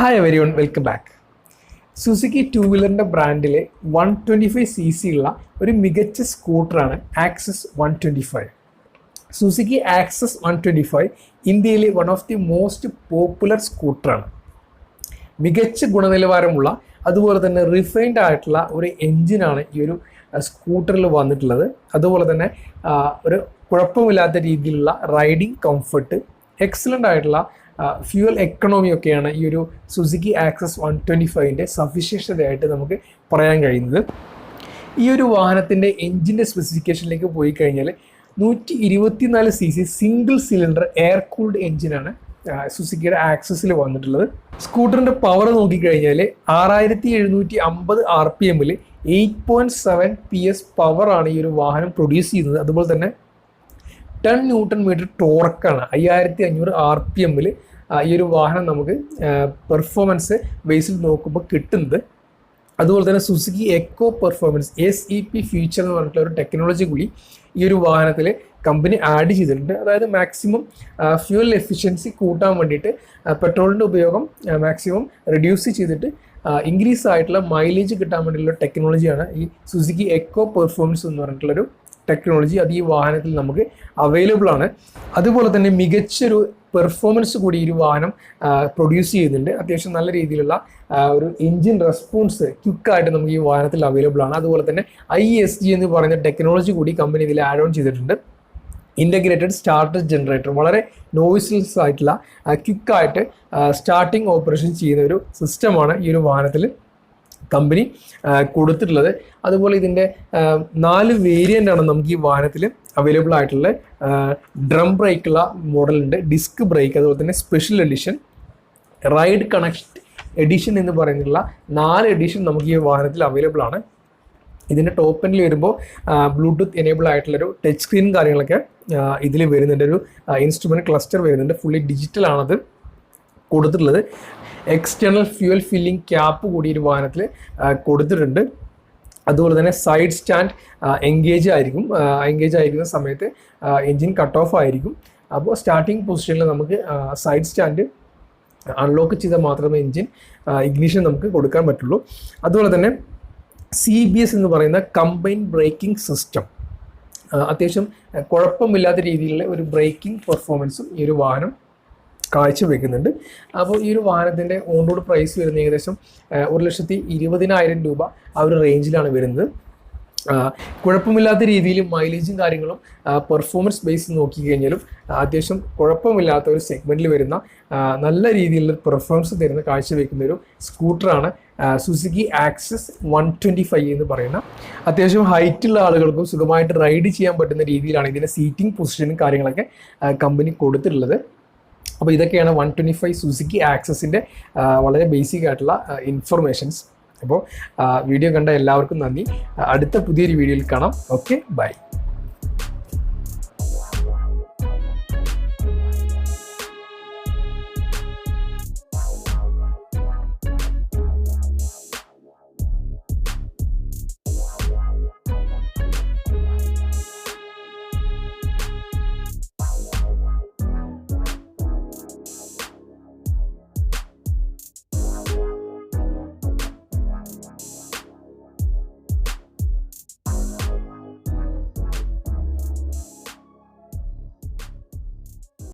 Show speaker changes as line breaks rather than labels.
Hi everyone welcome back Suzuki two വീലറിന്റെ ബ്രാൻഡിലെ one twenty five C C ഉള്ള ഒരു മികച്ച സ്കൂട്ടറാണ് Access one twenty five Suzuki Access one twenty five ഇന്ത്യയിലെ one of the most popular സ്കൂട്ടറാണ് മികച്ച ഗുണനിലവാരമുള്ള അതുപോലെ തന്നെ refined ആയിട്ടുള്ള ഒരു എൻജിനാണ് ഈ ഒരു സ്കൂട്ടറിൽ വന്നിട്ടുള്ളത്. അതുപോലെ തന്നെ ഒരു കുഴപ്പമില്ലാത്ത രീതിയിലുള്ള റൈഡിങ് കംഫർട്ട് എക്സലന്റ് ആയിട്ടുള്ള ഫ്യൂവൽ എക്കണോമി ഒക്കെയാണ് ഈ ഒരു സുസുക്കി ആക്സസ് വൺ ട്വന്റി ഫൈവിന്റെ സവിശേഷതയായിട്ട് നമുക്ക് പറയാൻ കഴിയുന്നത്. ഈ ഒരു വാഹനത്തിന്റെ എഞ്ചിന്റെ സ്പെസിഫിക്കേഷനിലേക്ക് പോയി കഴിഞ്ഞാൽ നൂറ്റി ഇരുപത്തിനാല് C C single cylinder air cooled എഞ്ചിനാണ് സുസുക്കിയുടെ ആക്സസിൽ വന്നിട്ടുള്ളത്. സ്കൂട്ടറിന്റെ പവർ നോക്കിക്കഴിഞ്ഞാൽ ആറായിരത്തി എഴുന്നൂറ്റി അമ്പത് ആർ പി എമ്മിൽ eight point seven P S പവറാണ് ഈ ഒരു വാഹനം പ്രൊഡ്യൂസ് ചെയ്യുന്നത്. അതുപോലെ തന്നെ ടെൻ ന്യൂട്ടൺ മീറ്റർ ടോർക്കാണ് അയ്യായിരത്തി അഞ്ഞൂറ് ആർ പി എമ്മിൽ ഈ ഒരു വാഹനം നമുക്ക് പെർഫോമൻസ് ബേസിൽ നോക്കുമ്പോൾ കിട്ടുന്നത്. അതുപോലെ തന്നെ Suzuki eco performance S E P future എന്ന് പറഞ്ഞിട്ടുള്ള ഒരു ടെക്നോളജി കൂടി ഈ ഒരു വാഹനത്തിൽ കമ്പനി ആഡ് ചെയ്തിട്ടുണ്ട്. അതായത് മാക്സിമം ഫ്യൂവൽ എഫിഷ്യൻസി കൂട്ടാൻ വേണ്ടിയിട്ട് പെട്രോളിന്റെ ഉപയോഗം മാക്സിമം റിഡ്യൂസ് ചെയ്തിട്ട് ഇൻക്രീസ് ആയിട്ടുള്ള മൈലേജ് കിട്ടാൻ വേണ്ടിയുള്ള ടെക്നോളജിയാണ് ഈ സുസുക്കി എക്കോ പെർഫോമൻസ് എന്ന് പറഞ്ഞിട്ടുള്ളൊരു ടെക്നോളജി അത് ഈ വാഹനത്തിൽ നമുക്ക് അവൈലബിൾ ആണ്. അതുപോലെ തന്നെ മികച്ചൊരു പെർഫോമൻസ് കൂടി ഈ ഒരു വാഹനം പ്രൊഡ്യൂസ് ചെയ്യുന്നുണ്ട്. അത്യാവശ്യം നല്ല രീതിയിലുള്ള ഒരു എഞ്ചിൻ റെസ്പോൺസ് ക്വിക്കായിട്ട് നമുക്ക് ഈ വാഹനത്തിൽ അവൈലബിൾ ആണ്. അതുപോലെ തന്നെ ഐ എസ് ജി എന്ന് പറയുന്ന ടെക്നോളജി കൂടി കമ്പനി ഇതിൽ ആഡ് ഓൺ ചെയ്തിട്ടുണ്ട്. ഇന്റഗ്രേറ്റഡ് സ്റ്റാർട്ടർ ജനറേറ്റർ വളരെ നോയ്സ്ലെസ് ആയിട്ടുള്ള ക്വിക്കായിട്ട് സ്റ്റാർട്ടിങ് ഓപ്പറേഷൻ ചെയ്യുന്ന ഒരു സിസ്റ്റമാണ് ഈ ഒരു വാഹനത്തിൽ. കമ്പനി കൊടുത്തിട്ടുള്ളത്. അതുപോലെ ഇതിന്റെ നാല് വേരിയന്റ് ആണ് നമുക്ക് ഈ വാഹനത്തിൽ അവൈലബിൾ ആയിട്ടുള്ള ഡ്രം ബ്രേക്കുള്ള മോഡലുണ്ട് ഡിസ്ക് ബ്രേക്ക് അതുപോലെ തന്നെ special edition ride connect edition എന്ന് പറയുന്നുള്ള നാല് എഡിഷൻ നമുക്ക് ഈ വാഹനത്തിൽ അവൈലബിൾ ആണ്. ഇതിന്റെ ടോപ്പ് എൻഡിൽ വരുമ്പോൾ ബ്ലൂടൂത്ത് എനേബിൾ ആയിട്ടുള്ളൊരു ടച്ച് സ്ക്രീൻ കാര്യങ്ങളൊക്കെ ഇതിൽ വരുന്നുണ്ട്. ഒരു ഇൻസ്ട്രുമെന്റ് ക്ലസ്റ്റർ വരുന്നുണ്ട്. ഫുള്ളി ഡിജിറ്റൽ ആണത് കൊടുത്തിട്ടുള്ളത്. എക്സ്റ്റേണൽ ഫ്യൂവൽ ഫില്ലിംഗ് ക്യാപ്പ് കൂടി ഒരു വാഹനത്തിൽ കൊടുത്തിട്ടുണ്ട്. അതുപോലെ തന്നെ സൈഡ് സ്റ്റാൻഡ് എൻഗേജ് ആയിരിക്കും. എൻഗേജ് ആയിരിക്കുന്ന സമയത്ത് എൻജിൻ കട്ട് ഓഫ് ആയിരിക്കും. അപ്പോൾ സ്റ്റാർട്ടിംഗ് പൊസിഷനിൽ നമുക്ക് സൈഡ് സ്റ്റാൻഡ് അൺലോക്ക് ചെയ്താൽ മാത്രമേ എൻജിൻ ഇഗ്നിഷൻ നമുക്ക് കൊടുക്കാൻ പറ്റുള്ളൂ. അതുപോലെ തന്നെ സി ബി എസ് എന്ന് പറയുന്ന കമ്പൈൻ ബ്രേക്കിംഗ് സിസ്റ്റം അത്യാവശ്യം കുഴപ്പമില്ലാത്ത രീതിയിലുള്ള ഒരു ബ്രേക്കിംഗ് പെർഫോമൻസും ഈ ഒരു വാഹനം കാഴ്ചവെക്കുന്നുണ്ട് അപ്പോൾ ഈ ഒരു വാഹനത്തിന്റെ ഓൺ റോഡ് പ്രൈസ് വരുന്ന ഏകദേശം ഒരു ലക്ഷത്തി ഇരുപതിനായിരം രൂപ ആ ഒരു റേഞ്ചിലാണ് വരുന്നത്. കുഴപ്പമില്ലാത്ത രീതിയിൽ മൈലേജും കാര്യങ്ങളും പെർഫോമൻസ് ബേസ് നോക്കിക്കഴിഞ്ഞാലും അത്യാവശ്യം കുഴപ്പമില്ലാത്ത ഒരു സെഗ്മെന്റിൽ വരുന്ന നല്ല രീതിയിലുള്ള പെർഫോമൻസ് തരുന്ന കാഴ്ചവെക്കുന്ന ഒരു സ്കൂട്ടറാണ് Suzuki Access one twenty five എന്ന് പറയുന്ന. അത്യാവശ്യം ഹൈറ്റുള്ള ആളുകൾക്കും സുഖമായിട്ട് റൈഡ് ചെയ്യാൻ പറ്റുന്ന രീതിയിലാണ് ഇതിന്റെ സീറ്റിംഗ് പൊസിഷനും കാര്യങ്ങളൊക്കെ കമ്പനി കൊടുത്തിട്ടുള്ളത്. അപ്പോൾ ഇതൊക്കെയാണ് വൺ ട്വന്റി ഫൈവ് സുസുക്കി ആക്സസിന്റെ വളരെ ബേസിക് ആയിട്ടുള്ള ഇൻഫർമേഷൻസ് അപ്പോൾ വീഡിയോ കണ്ട എല്ലാവർക്കും നന്ദി. അടുത്ത പുതിയൊരു വീഡിയോയിൽ കാണാം. Okay bye